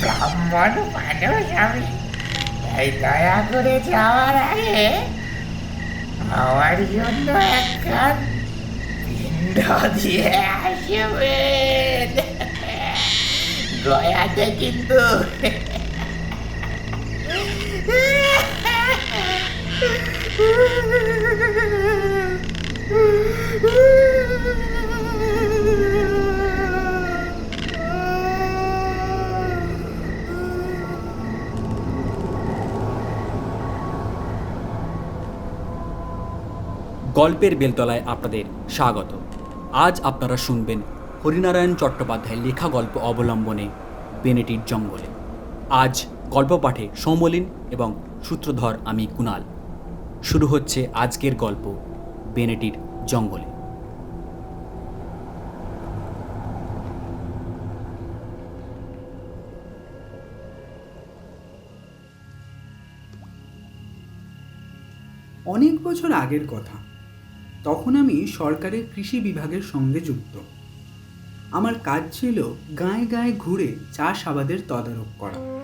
ব্রাহ্মণ মানুষ আমি। এই দয়া করে যাওয়ার আগে আমার জন্য একখান পিণ্ড দিয়ে আসবেন। গয়াতে কিন্তু গল্পের বেলতলায় আপনাদের স্বাগত। আজ আপনারা শুনবেন হরিনারায়ণ চট্টোপাধ্যায়ের লেখা গল্প অবলম্বনে বেনেটির জঙ্গলে। আজ গল্প পাঠে সৌমলিন এবং সূত্রধর আমি কুনাল শুরু হচ্ছে আজকের গল্প বেনেটির জঙ্গলে। অনেক বছর আগের কথা। তখন আমি সরকারের কৃষি বিভাগের সঙ্গে যুক্ত। আমার কাজ ছিল গায়ে গায়ে ঘুরে চাষ আবাদের তদারক করা।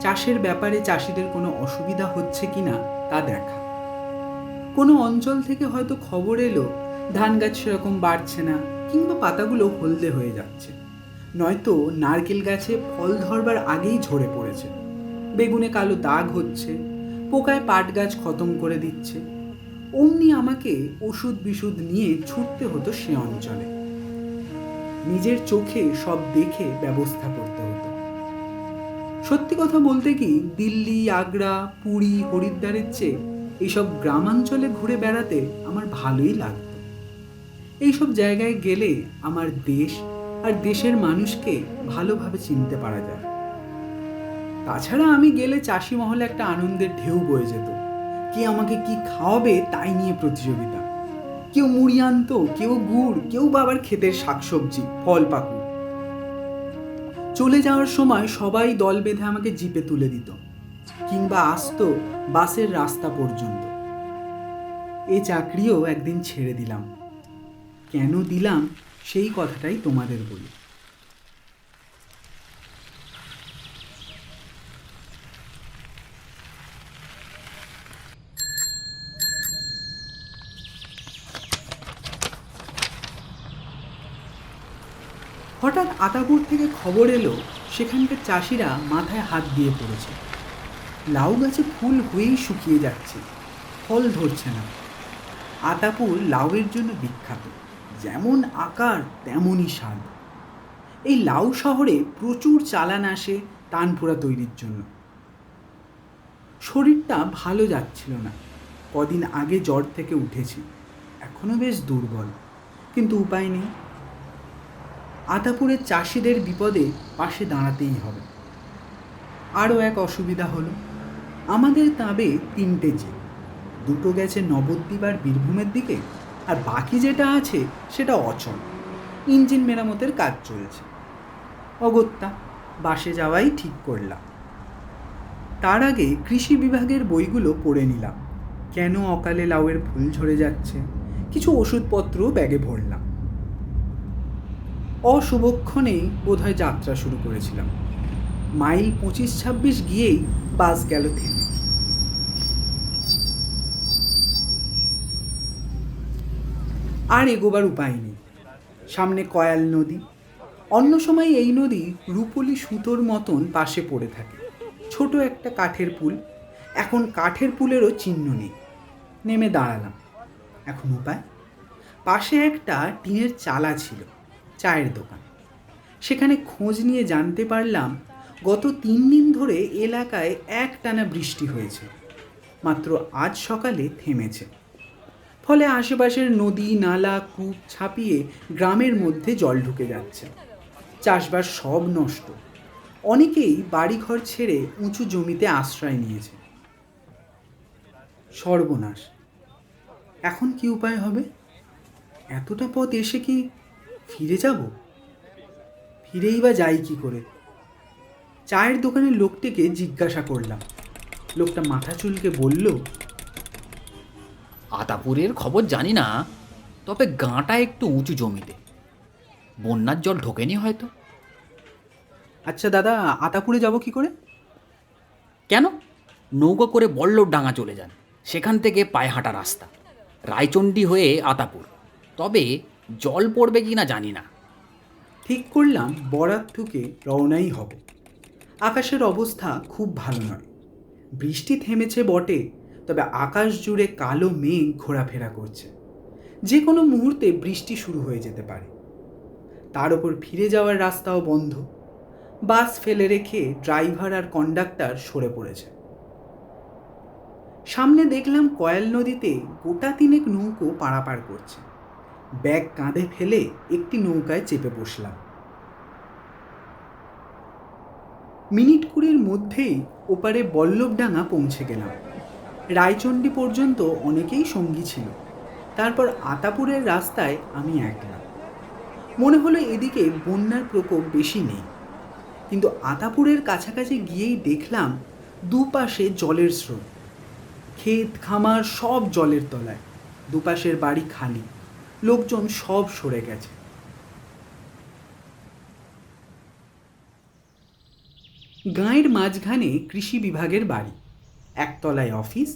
চাষের ব্যাপারে চাষিদের কোনো অসুবিধা হচ্ছে কিনা তা দেখা। কোনো অঞ্চল থেকে হয়তো খবর এলো, ধান গাছ সেরকম বাড়ছে না কিংবা পাতাগুলো হলদে হয়ে যাচ্ছে। নয়তো নারকেল গাছে ফল ধরবার আগেই ঝরে পড়েছে। বেগুনে কালো দাগ হচ্ছে, পোকায় পাট গাছ খতম করে দিচ্ছে। অমনি আমাকে ওষুধ বিশুধ নিয়ে ছুটতে হতো সে অঞ্চলে। নিজের চোখে সব দেখে ব্যবস্থা করতে হতো। সত্যি কথা বলতে কি, দিল্লি, আগ্রা, পুরী, হরিদ্বারের চেয়ে এইসব গ্রামাঞ্চলে ঘুরে বেড়াতে আমার ভালোই লাগতো। এইসব জায়গায় গেলে আমার দেশ আর দেশের মানুষকে ভালোভাবে চিনতে পারা যায়। তাছাড়া আমি গেলে চাষি মহলে একটা আনন্দের ঢেউ বয়ে যেত। কে আমাকে কি খাওয়াবে তাই নিয়ে প্রতিযোগিতা। কেউ মুড়ি আনতো, কেউ গুড়, কেউ বা আবার ক্ষেতের শাকসবজি, ফল পাকুড়। চলে যাওয়ার সময় সবাই দল বেঁধে আমাকে জিপে তুলে দিত, কিংবা আসতো বাসের রাস্তা পর্যন্ত। এ চাকরিও একদিন ছেড়ে দিলাম। কেন দিলাম সেই কথাটাই তোমাদের বলি। হঠাৎ আতাপুর থেকে খবর এলো, সেখানকার চাষিরা মাথায় হাত দিয়ে পড়েছে। লাউ গাছে ফুল হয়েই শুকিয়ে যাচ্ছে, ফল ধরছে না। আতাপুর লাউয়ের জন্য বিখ্যাত, যেমন আকার তেমনই স্বাদ। এই লাউ শহরে প্রচুর চালান আসে তানপুরা তৈরির জন্য। শরীরটা ভালো যাচ্ছিল না। কদিন আগে জ্বর থেকে উঠেছি, এখনও বেশ দুর্বল, কিন্তু উপায় নেই। আতাপুরের চাষিদের বিপদে পাশে দাঁড়াতেই হবে। আরও এক অসুবিধা হলো, আমাদের তাবে তিনটে যে দুটো গেছে নবদ্বীপ আর বীরভূমের দিকে, আর বাকি যেটা আছে সেটা অচল। ইঞ্জিন মেরামতের কাজ চলছে। অগত্যা, বাসে যাওয়াই ঠিক করলাম। তার আগে কৃষি বিভাগের বইগুলো পড়ে নিলাম। কেন অকালে লাউয়ের ফুল ঝরে যাচ্ছে? কিছু ওষুধপত্রও ব্যাগে ভরলাম। অশুভক্ষণেই বোধহয় যাত্রা শুরু করেছিলাম। মাইল পঁচিশ ছাব্বিশ গিয়েই বাস গেল থেমে আর এগোবার উপায় নেই। সামনে কয়াল নদী। অন্য সময় এই নদী রূপলি সুতোর মতন পাশে পড়ে থাকে। ছোট একটা কাঠের পুল। এখন কাঠের পুলেরও চিহ্ন নেই। নেমে দাঁড়ালাম। এখন উপায়? পাশে একটা টিনের চালা ছিল। চায়ের দোকান। সেখানে খোঁজ নিয়ে জানতে পারলাম, গত তিন দিন ধরে এলাকায় এক টানা বৃষ্টি হয়েছে। মাত্র আজ সকালে থেমেছে। ফলে আশেপাশের নদী, নালা, কূপ ছাপিয়ে গ্রামের মধ্যে জল ঢুকে যাচ্ছে। চাষবাস সব নষ্ট। অনেকেই বাড়িঘর ছেড়ে উঁচু জমিতে আশ্রয় নিয়েছে। সর্বনাশ। এখন কি উপায় হবে? এতটা পথ এসে কি ফিরে যাব? ফিরেই বা যাই কি করে? চায়ের দোকানের লোকটিকে জিজ্ঞাসা করলাম। লোকটা মাথা চুলকে বলল আতাপুরের খবর জানি না তবে গাঁটা একটু উঁচু জমিতে। বন্যার জল ঢোকেনি হয়তো। আচ্ছা দাদা আতাপুরে যাব কি করে? কেন? নৌকো করে বল্লভ ডাঙা চলে যান। সেখান থেকে পায়ে হাঁটা রাস্তা। রায়চণ্ডী হয়ে আতাপুর। তবে জল পড়বে কি না জানি না। ঠিক করলাম বরাত ঠুকে রওনাই হব। আকাশের অবস্থা খুব ভালো নয়। বৃষ্টি থেমেছে বটে, তবে আকাশ জুড়ে কালো মেঘ ঘোরাফেরা করছে। যে কোনো মুহূর্তে বৃষ্টি শুরু হয়ে যেতে পারে। তার ওপর ফিরে যাওয়ার রাস্তাও বন্ধ। বাস ফেলে রেখে ড্রাইভার আর কন্ডাক্টর সরে পড়েছে। সামনে দেখলাম কয়াল নদীতে গোটা তিনেক নৌকো পারাপার করছে। ব্যাগ কাঁধে ফেলে একটি নৌকায় চেপে বসলাম। মিনিট কুড়ির মধ্যেই ওপারে বল্লভডাঙ্গা পৌঁছে গেলাম। রায়চণ্ডী পর্যন্ত অনেকেই সঙ্গী ছিল। তারপর আতাপুরের রাস্তায় আমি একলা। মনে হলো এদিকে বন্যার প্রকোপ বেশি নেই। কিন্তু আতাপুরের কাছাকাছি গিয়েই দেখলাম দুপাশে জলের স্রোত। ক্ষেত খামার সব জলের তলায়, দুপাশের বাড়ি খালি। লোকজন সব সরে গেছে। গাঁয়ের মাঝখানে কৃষি বিভাগের বাড়ি। একতলায় অফিস,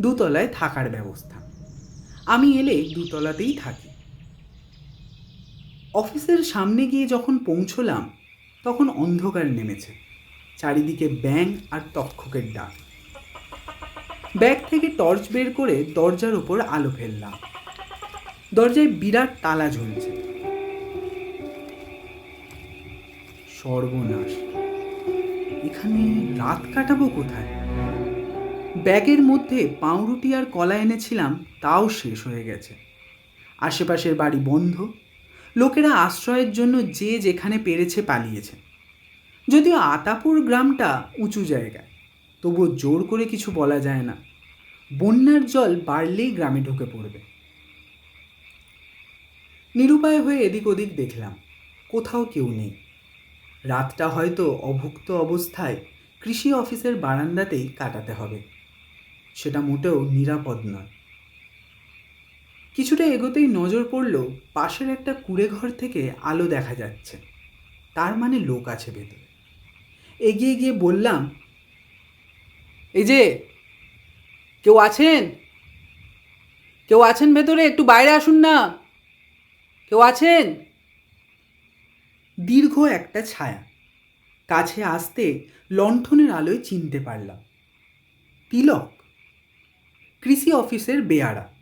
দুতলায় থাকার ব্যবস্থা। আমি এলে দুতলাতেই থাকি। অফিসের সামনে গিয়ে যখন পৌঁছলাম, তখন অন্ধকার নেমেছে। চারিদিকে ব্যাং আর তক্ষকের ডাক। ব্যাগ থেকে টর্চ বের করে দরজার ওপর আলো ফেললাম। দরজায় বিরাট তালা ঝুলছে। সর্বনাশ। এখানে রাত কাটাবো কোথায়? ব্যাগের মধ্যে পাউরুটি আর কলা এনেছিলাম, তাও শেষ হয়ে গেছে। আশেপাশের বাড়ি বন্ধ। লোকেরা আশ্রয়ের জন্য যে যেখানে পেরেছে পালিয়েছে। যদিও আতাপুর গ্রামটা উঁচু জায়গায়, তবুও জোর করে কিছু বলা যায় না। বন্যার জল বাড়লেই গ্রামে ঢুকে পড়বে। নিরুপায় হয়ে এদিক ওদিক দেখলাম, কোথাও কেউ নেই। রাতটা হয়তো অভুক্ত অবস্থায় কৃষি অফিসের বারান্দাতেই কাটাতে হবে। সেটা মোটেও নিরাপদ নয়। কিছুটা এগোতেই নজর পড়ল পাশের একটা কুড়ে ঘর থেকে আলো দেখা যাচ্ছে। তার মানে লোক আছে ভেতরে। এগিয়ে গিয়ে বললাম, এই যে, কেউ আছেন? কেউ আছেন ভেতরে? একটু বাইরে আসুন না। কেউ আছেন? দীর্ঘ একটা ছায়া। কাছে আসতে লণ্ঠনের আলোয় চিনতে পারলাম। তিলক, কৃষি অফিসের বেয়ারা,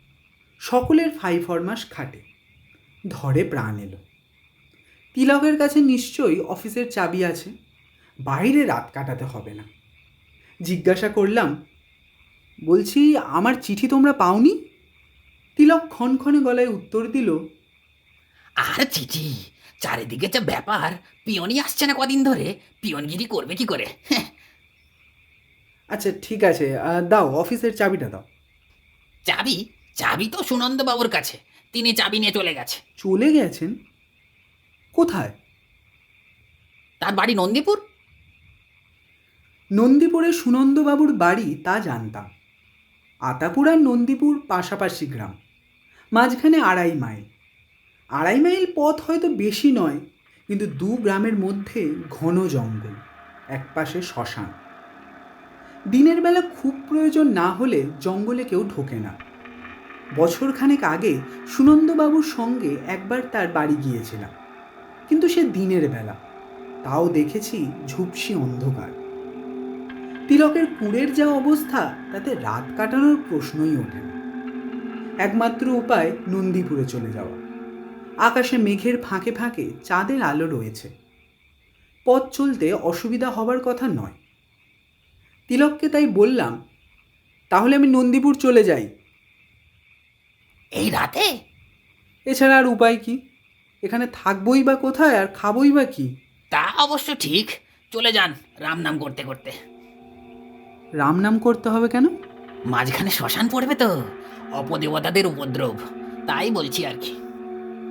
সকলের ফাই ফরমাস খাটে। ধরে প্রাণ এলো। তিলকের কাছে নিশ্চয়ই অফিসের চাবি আছে। বাইরে রাত কাটাতে হবে না। জিজ্ঞাসা করলাম, বলছি, আমার চিঠি তোমরা পাওনি? তিলক ক্ষণক্ষণে গলায় উত্তর দিল আর চিঠি চারিদিকে যা ব্যাপার পিয়নই আসছে না কদিন ধরে পিয়নগিরি করবে কি করে? হ্যাঁ, আচ্ছা ঠিক আছে দাও অফিসের চাবিটা দাও। চাবি? চাবি তো সুনন্দ বাবুর কাছে তিনি চাবি নিয়ে চলে গেছে। চলে গেছেন? কোথায়? তার বাড়ি নন্দীপুর? নন্দীপুরে সুনন্দবাবুর বাড়ি তা জানতাম। আতাপুর আর নন্দীপুর পাশাপাশি গ্রাম মাঝখানে আড়াই মাইল। আড়াই মাইল পথ হয়তো বেশি নয়, কিন্তু দু গ্রামের মধ্যে ঘন জঙ্গল একপাশে শ্মশান। দিনের বেলা খুব প্রয়োজন না হলে জঙ্গলে কেউ ঢোকে না। বছরখানেক আগে সুনন্দবাবুর সঙ্গে একবার তার বাড়ি গিয়েছিলাম, কিন্তু সে দিনের বেলা, তাও দেখেছি ঝুপসি অন্ধকার। তিলকের কুড়ের যা অবস্থা, তাতে রাত কাটানোর প্রশ্নই ওঠে না। একমাত্র উপায় নন্দীপুরে চলে যাওয়া। আকাশে মেঘের ফাঁকে ফাঁকে চাঁদের আলো রয়েছে। পথ চলতে অসুবিধা হবার কথা নয়। তিলককে তাই বললাম তাহলে আমি নন্দীপুর চলে যাই। এই রাতে? এছাড়া আর উপায় কি? এখানে থাকবই বা কোথায় আর খাবই বা কি? তা অবশ্য ঠিক। চলে যান রাম নাম করতে করতে। রাম নাম করতে হবে কেন? মাঝখানে শ্মশান পড়বে তো। অপদেবতাদের উপদ্রব। তাই বলছি আর কি।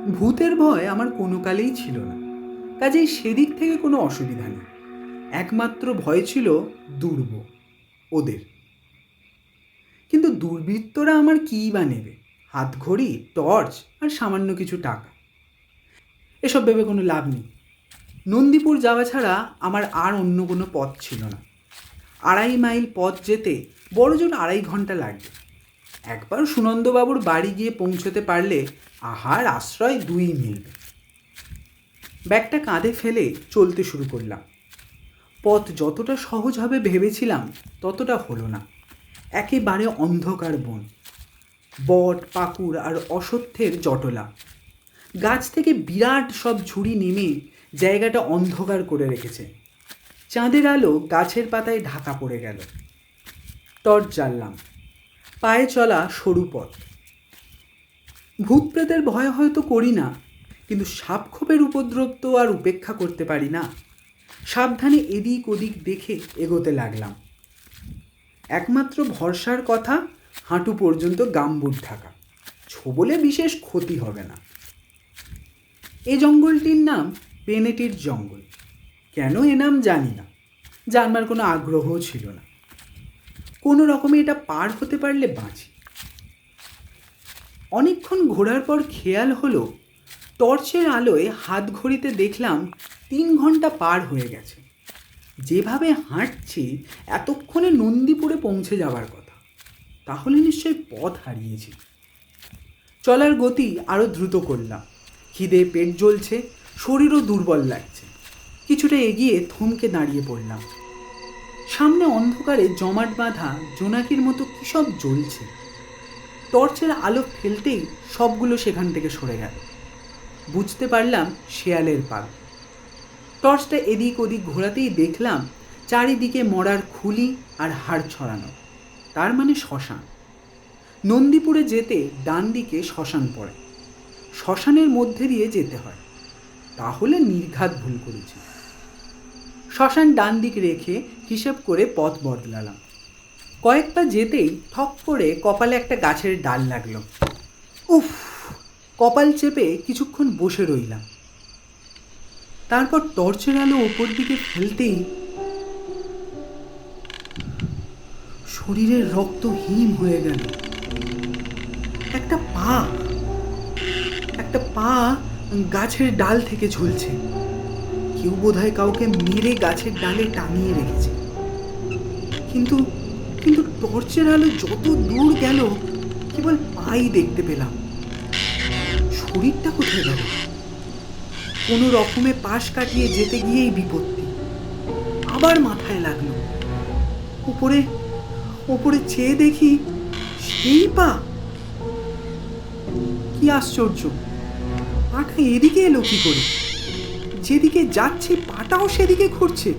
ভূতের ভয় আমার কোনো কালেই ছিল না। কাজেই সেদিক থেকে কোনো অসুবিধা নেই। একমাত্র ভয় ছিল দুর্ব ওদের। কিন্তু দুর্বৃত্তরা আমার কী বা নেবে? হাতঘড়ি, টর্চ আর সামান্য কিছু টাকা। এসব ভেবে কোনো লাভ নেই। নন্দীপুর যাওয়া ছাড়া আমার আর অন্য কোনো পথ ছিল না। আড়াই মাইল পথ যেতে বড় জোর আড়াই ঘণ্টা লাগবে। একবার সুনন্দবাবুর বাড়ি গিয়ে পৌঁছতে পারলে আহার আশ্রয় দুই মিলবে। ব্যাগটা কাঁধে ফেলে চলতে শুরু করলাম। পথ যতটা সহজ হবে ভেবেছিলাম, ততটা হলো না। একেবারে অন্ধকার বন। বট, পাকুড় আর অসত্যের জটলা। গাছ থেকে বিরাট সব ঝুড়ি নেমে জায়গাটা অন্ধকার করে রেখেছে। চাঁদের আলো গাছের পাতায় ঢাকা পড়ে গেল। টর্চ জ্বাললাম। পায়ে চলা সরু পথ। ভূত প্রেতের ভয় হয়তো করি না, কিন্তু সাপখোপের উপদ্রব তো আর উপেক্ষা করতে পারি না। সাবধানে এদিক ওদিক দেখে এগোতে লাগলাম। একমাত্র ভরসার কথা, হাঁটু পর্যন্ত গাম্বুট ঢাকা ছোবলে বিশেষ ক্ষতি হবে না। এ জঙ্গলটির নাম পেনেটির জঙ্গল। কেন এ নাম জানি না। জানবার কোনো আগ্রহও ছিল না। কোনো রকমে এটা পার হতে পারলে বাঁচি। অনেকক্ষণ ঘোরার পর খেয়াল হলো, টর্চের আলোয় হাত ঘড়িতে দেখলাম তিন ঘণ্টা পার হয়ে গেছে। যেভাবে হাঁটছি, এতক্ষণে নন্দীপুরে পৌঁছে যাওয়ার কথা। তাহলে নিশ্চয়ই পথ হারিয়েছি। চলার গতি আরও দ্রুত করলাম। খিদে পেট জ্বলছে, শরীরও দুর্বল লাগছে। কিছুটা এগিয়ে থমকে দাঁড়িয়ে পড়লাম। সামনে অন্ধকারে জমাট বাঁধা জোনাকির মতো কী সব জ্বলছে? টর্চের আলো ফেলতেই সবগুলো সেখান থেকে সরে গেল। বুঝতে পারলাম শেয়ালের পাল। টর্চটা এদিক ওদিক ঘোরাতেই দেখলাম চারিদিকে মরার খুলি আর হাড় ছড়ানো। তার মানে শ্মশান। নন্দীপুরে যেতে ডান দিকে শ্মশান পড়ে। শ্মশানের মধ্যে দিয়ে যেতে হয়। তাহলে নির্ঘাত ভুল করেছি। শ্মশান ডান দিক রেখে হিসেব করে পথ বদলালাম। কয়েকটা যেতেই ঠক করে কপালে একটা গাছের ডাল লাগল। উফ, কপাল চেপে কিছুক্ষণ বসে রইলাম। তারপর টর্চের আলো ওপর দিকে ফেলতেই শরীরের রক্ত হিম হয়ে গেল। একটা পা একটা পা গাছের ডাল থেকে ঝুলছে। কেউ বোধহয় কাউকে মেরে গাছের ডালে টানিয়ে রেখেছে। কিন্তু কিন্তু টর্চের আলো যত দূর গেল, কেবল পাই দেখতে পেলাম। শরীরটা কোথায় গেল? কোনো রকমে পাশ কাটিয়ে যেতে গিয়েই বিপত্তি। আবার মাথায় লাগল। উপরে উপরে চেয়ে দেখি সেই পা। কি আশ্চর্য! পাটা এদিকে এলো কি করে? যেদিকে যাচ্ছে, পাটাও সেদিকে ঘুরছে।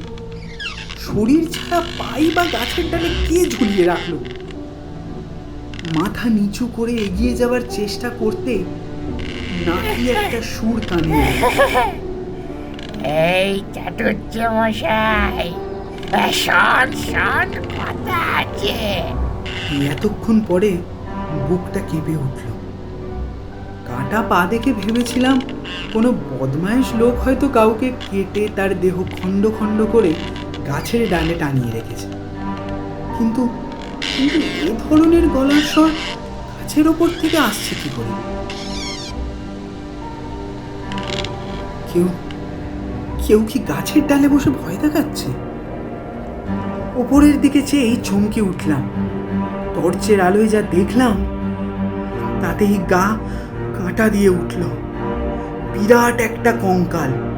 শরীর ছাড়া পাই বা গাছের ডালে কে ঝুলিয়ে রাখল? মাথা নিচু করে এগিয়ে যাওয়ার চেষ্টা করতে নাকি একটা সুর কানে। এই চাটুর্য মশাই শোন শোন কথা আছে। এতক্ষণ পরে বুকটা কেঁপে উঠল। কাটা পা দেখে ভেবেছিলাম কোনো বদমাইশ লোক হয়তো কাউকে কেটে তার দেহ খণ্ড খণ্ড করে গাছের ডালে টানিয়ে রেখেছে। কিন্তু এ ধরনের গলার স্বর গাছের ওপর থেকে আসছে কি করে? কেউ কেউ কি গাছের ডালে বসে ভয় দেখাচ্ছে? ওপরের দিকে চেয়েই চমকে উঠলাম। টর্চের আলোয় যা দেখলাম, তাতেই গা কাঁটা দিয়ে উঠল। বিরাট একটা কঙ্কাল।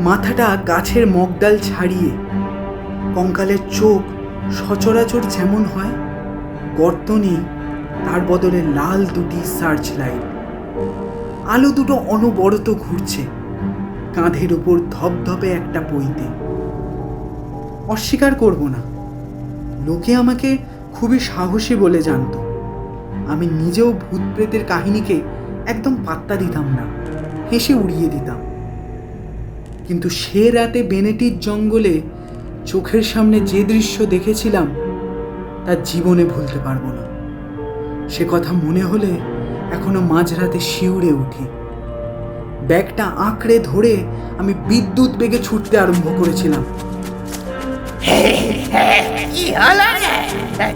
মাথাটা গাছের মগডাল ছাড়িয়ে। কঙ্কালের চোখ সচরাচর যেমন হয় গর্ত নেই তার বদলে লাল দুটি সার্চ লাইট আলো দুটো অনবরত ঘুরছে, কাঁধের উপর ধপধপে একটা বইতে। অস্বীকার করব না, লোকে আমাকে খুবই সাহসী বলে জানতো। আমি নিজেও ভূত প্রেতের কাহিনীকে একদম পাত্তা দিতাম না, হেসে উড়িয়ে দিতাম। কিন্তু সে রাতে বেনেটির জঙ্গলে চোখের সামনে যে দৃশ্য দেখেছিলাম তা জীবনে ভুলতে পারব না। সে কথা মনে হলে এখনও মাঝরাতে শিউরে উঠি। ব্যাগটা আঁকড়ে ধরে আমি বিদ্যুৎ বেগে ছুটতে আরম্ভ করেছিলাম। কি হলো রে?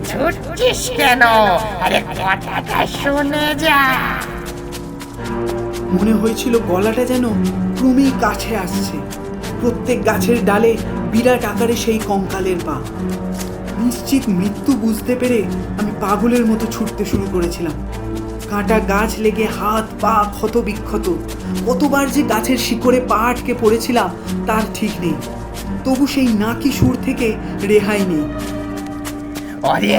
ছুটছিস কেন? আরে কথাটা শুনে যা। মনে হয়েছিল গলাটা যেন ক্রমেই কাছে আসছে। প্রত্যেক গাছের ডালে বিরাট আকারে সেই কঙ্কালের পা। নিশ্চিত মৃত্যু বুঝতে পেরে আমি পাগলের মতো ছুটতে শুরু করেছিলাম। কাটা গাছ লেগে হাত, পা ক্ষত বিক্ষত। কতবার যে গাছের শিকড়ে পা আটকে পড়েছিলাম, তার ঠিক নেই। তবু সেই নাকি সুর থেকে রেহাই নেই। ওরে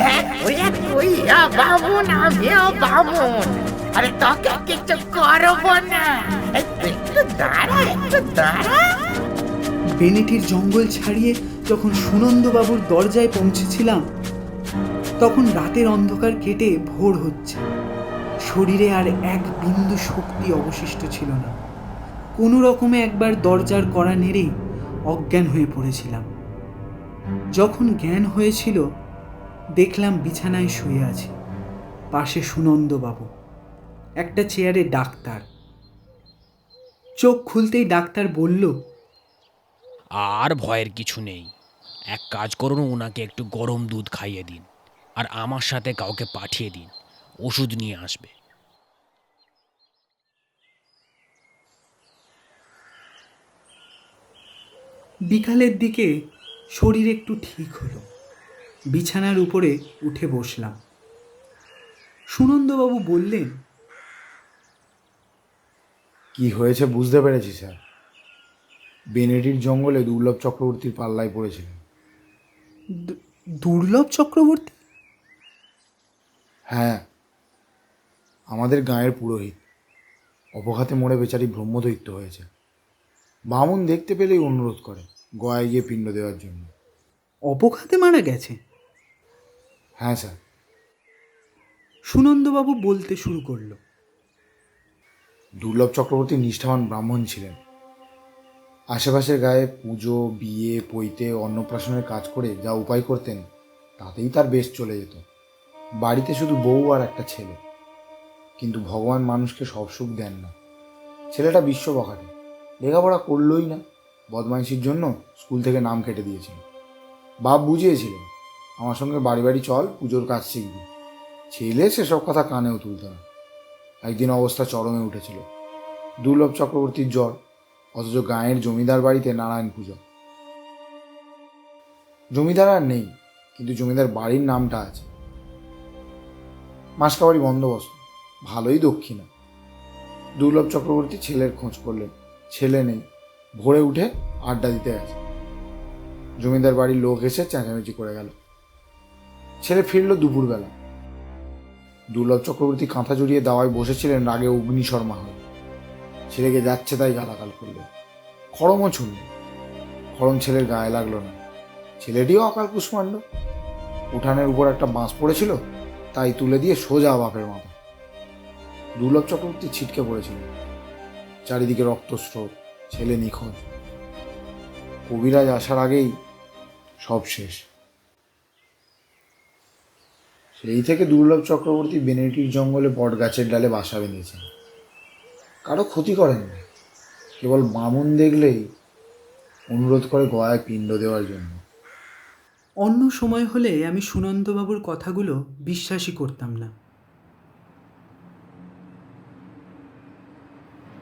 তুইও বামুন আমিও বামুন আরে তোকে কিছু করব না। একটু দাঁড়া একটু দাঁড়া। বেনেটির জঙ্গল ছাড়িয়ে যখন সুনন্দবাবুর দরজায় পৌঁছেছিলাম, তখন রাতের অন্ধকার কেটে ভোর হচ্ছে। শরীরে আর এক বিন্দু শক্তি অবশিষ্ট ছিল না। কোনো রকমে একবার দরজার কড়া নেড়েই অজ্ঞান হয়ে পড়েছিলাম। যখন জ্ঞান হয়েছিল, দেখলাম বিছানায় শুয়ে আছি, পাশে সুনন্দবাবু। একটা চেয়ারে ডাক্তার। চোখ খুলতেই ডাক্তার বলল আর ভয়ের কিছু নেই। এক কাজ করুন ওনাকে একটু গরম দুধ খাইয়ে দিন আর আমার সাথে কাউকে পাঠিয়ে দিন। ওষুধ নিয়ে আসবে। বিকালের দিকে শরীর একটু ঠিক হলো। বিছানার উপরে উঠে বসলাম। সুনন্দবাবু বললেন কি হয়েছে বুঝতে পেরেছি স্যার। বেনেটির জঙ্গলে দুর্লভ চক্রবর্তীর পাল্লায় পড়েছিলেন। দুর্লভ চক্রবর্তী? হ্যাঁ আমাদের গাঁয়ের পুরোহিত। অপঘাতে মরে বেচারি ব্রহ্মদৈত্য হয়েছে। বামুন দেখতে পেলেই অনুরোধ করে গয়ায় গিয়ে পিণ্ড দেওয়ার জন্য। অপঘাতে মারা গেছে? হ্যাঁ স্যার। সুনন্দবাবু বলতে শুরু করল। দুর্লভ চক্রবর্তী নিষ্ঠাবান ব্রাহ্মণ ছিলেন। আশেপাশের গায়ে পুজো, বিয়ে, পৈতে, অন্নপ্রাশনের কাজ করে যা উপায় করতেন, তাতেই তার বেশ চলে যেত। বাড়িতে শুধু বউ আর একটা ছেলে। কিন্তু ভগবান মানুষকে সব সুখ দেন না। ছেলেটা বিশ্ববখাটে লেখাপড়া করলই না। বদমাইশির জন্য স্কুল থেকে নাম কেটে দিয়েছিল। বাপ বুঝিয়েছিলেন, আমার সঙ্গে বাড়ি বাড়ি চল, পুজোর কাজ শিখবি। ছেলে সেসব কথা কানেও তুলত না। একদিন অবস্থা চরমে উঠেছিল। দুর্লভ চক্রবর্তীর জ্বর, অথচ গাঁয়ের জমিদার বাড়িতে নারায়ণ পুজো। জমিদার আর নেই, কিন্তু জমিদার বাড়ির নামটা আছে। মাসকাবাড়ি বন্দোবস্ত, ভালোই দক্ষিণা। দুর্লভ চক্রবর্তী ছেলের খোঁজ করলেন। ছেলে নেই, ভোরে উঠে আড্ডা দিতে গেছে। জমিদার বাড়ির লোক এসে চেঁচামেচি করে গেল। ছেলে ফিরল দুপুরবেলা। দুর্লভ চক্রবর্তী কাঁথা জড়িয়ে দাওয়ায় বসেছিলেন রাগে অগ্নিশর্মা হয়ে। ছেলেকে যাচ্ছে তাই গালাগাল করলেন। খড়মও ছুড়ল খড়ম ছেলের গায়ে লাগল না। ছেলেটিও অকাল কুষ্মাণ্ড। উঠানের উপর একটা বাঁশ পড়েছিল, তাই তুলে দিয়ে সোজা বাপের মাথা দুর্লভ চক্রবর্তী ছিটকে পড়েছিল চারিদিকে রক্তস্রোত, ছেলে নিখোঁজ। কবিরাজ আসার আগেই সব শেষ। সেই থেকে দুর্লভ চক্রবর্তী বেনেটির জঙ্গলে বট গাছের ডালে বাসা বেঁধেছেন কারও ক্ষতি করেন না। কেবল বামুন দেখলেই অনুরোধ করে গয়ায় পিণ্ড দেওয়ার জন্য। অন্য সময় হলে আমি সুনন্দবাবুর কথাগুলো বিশ্বাসই করতাম না।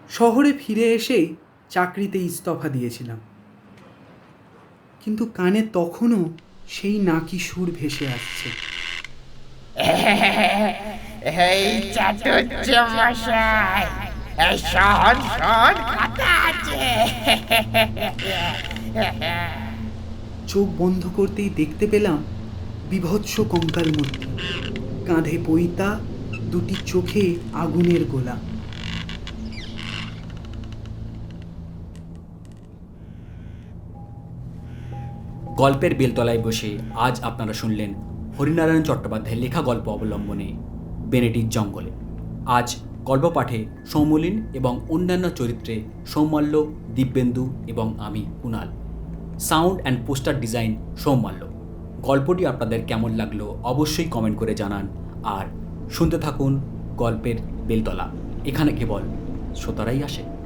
শহরে ফিরে এসেই চাকরিতে ইস্তফা দিয়েছিলাম। কিন্তু কানে তখনও সেই নাকি সুর ভেসে আসছে। এই চাটুর্য মশাই এই শহর শহর কথা আছে। চোখ বন্ধ করতেই দেখতে পেলাম বিভৎস কঙ্কাল মূর্তি। কাঁধে পৈতা দুটি চোখে আগুনের গোলা। গল্পের বেলতলায় বসে আজ আপনারা শুনলেন হরিনারায়ণ চট্টোপাধ্যায়ের লেখা গল্প অবলম্বনে বেনেটির জঙ্গলে। আজ গল্প পাঠে সৌমলিন এবং অন্যান্য চরিত্রে সৌমাল্য, দিব্যেন্দু এবং আমি Kunal sound and poster design Soumalya. গল্পটি আপনাদের কেমন লাগল অবশ্যই কমেন্ট করে জানান আর শুনতে থাকুন গল্পের বেলতলা। এখানে কেবল শ্রোতারাই আসে।